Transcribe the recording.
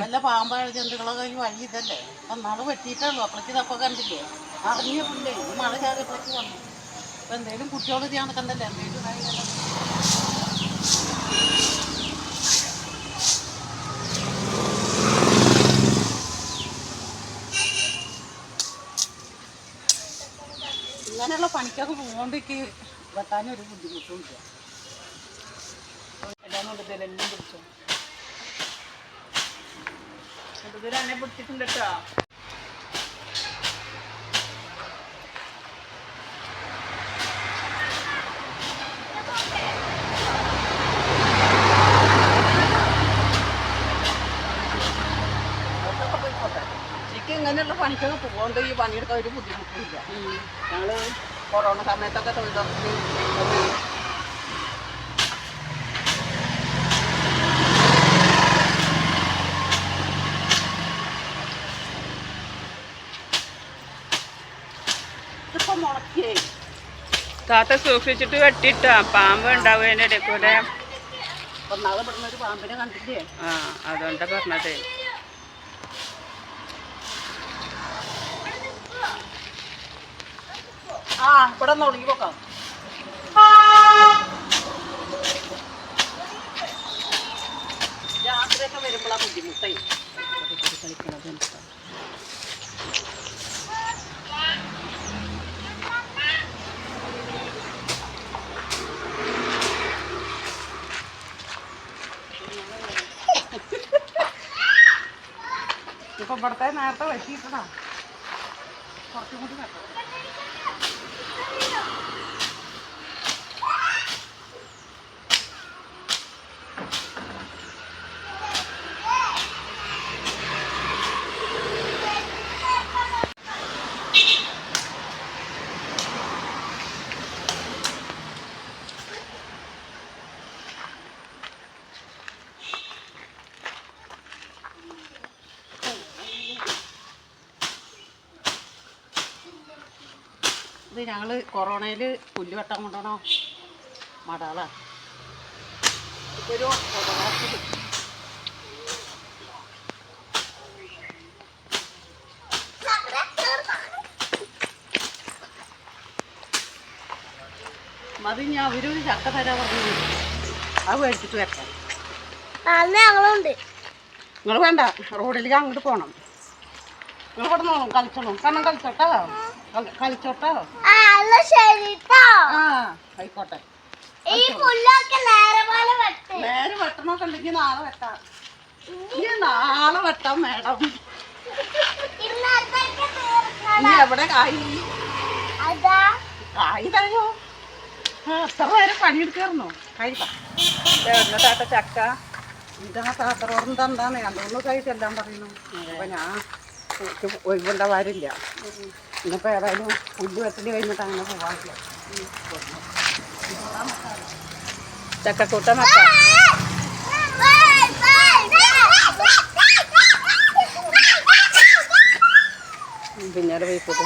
വല്ല പാമ്പാഴ ജന്തുക്കളൊക്കെ ഈ വഴി ഇതല്ലേ? നട വെട്ടിയിട്ടുള്ളൂ അപ്പളക്ക് ഇതൊക്കെ കണ്ടില്ലേ? അറിഞ്ഞ പുല്ലേ ഈ മഴ ചാടിയപ്പോഴേക്ക് വന്നു. അപ്പൊ എന്തേലും കുട്ടികൾ ചെയ്യാൻ നിൽക്കണ്ടല്ലേ എന്തേലും അങ്ങനെയുള്ള പണിക്കൊക്കെ പോകുമ്പോഴേക്ക് വെട്ടാനൊരു ബുദ്ധിമുട്ടുമില്ല എല്ലാം കൊണ്ടുതരാം എല്ലാം പിടിച്ചോ? കൊണ്ടുതരാം എന്നെ പിടിച്ചിട്ടുണ്ട് കേട്ടോ. ഇങ്ങനെയുള്ള പണിക്കൊക്കെ പോകുമ്പോൾ ഈ പണിയെടുക്കാൻ ഒരു ബുദ്ധിമുട്ടില്ല. ഞങ്ങൾ കൊറോണ സമയത്തൊക്കെ തൊഴിലുറപ്പിന് താത്ത സൂക്ഷിച്ചിട്ട് വെട്ടിട്ട പാമ്പ് ഉണ്ടാവും അതിന്റെ ഇടയിൽ കൂടെ ആ അതുകൊണ്ടാ പറഞ്ഞത്. ആ ഇവിടെ തുടങ്ങി പോക്കാം. രാത്രിയൊക്കെ വരുമ്പോഴാണ് ബുദ്ധിമുട്ടായി. കളിക്കണത് ഇപ്പൊ ഇവിടുത്തെ നേരത്തെ വെട്ടിയിട്ടതാ. കുറച്ചും കൂടി വെട്ടണം. ഇത് ഞങ്ങൾ കൊറോണയിൽ പുല്ല് വെട്ടാൻ കൊണ്ടുപോകണോ മടാള. ഒരു മതി ഞാൻ അവരൊരു ചക്ക തരാൻ പറഞ്ഞു. അത് മേടിച്ചിട്ട് വരട്ടെ ഞങ്ങളുണ്ട്. നിങ്ങൾ വേണ്ട റോഡിലേക്ക് അങ്ങോട്ട് പോകണം നിങ്ങൾ ഇവിടെ നോക്കണം കളിച്ചോളൂ. കണ്ണം കളിച്ചോട്ടോ. കളി- കളിച്ചോട്ടോ ആ അല്ല ശരിട്ടോ. ആ ആയിക്കോട്ടെ. ഈ പുല്ലൊക്കെ നേരെ പോലെ വെട്ട്. നേരെ ഉണ്ടെങ്കിൽ നാളെ വെട്ടാം. ഇനി നാളെ വെട്ടാം മേഡം. ഇനി എവിടെ കായി? കായി തരോ ആ എത്ര നേരം പണിയെടുക്കായിരുന്നു? കായി താത്ത ചക്ക. ഇതാ താത്തറോറെന്താ എന്താന്ന് രണ്ടു കഴിച്ചെല്ലാം പറയുന്നു. അപ്പൊ ഞാൻ എനിക്ക് വരില്ല ഇന്നിപ്പോ ഏതായാലും പുല്ല് വെട്ടൽ കഴിഞ്ഞിട്ട് അങ്ങനെ പോവാറില്ല. ചക്കക്കൂട്ടം വെക്കാം. പിന്നീട് പോയിക്കോട്ടെ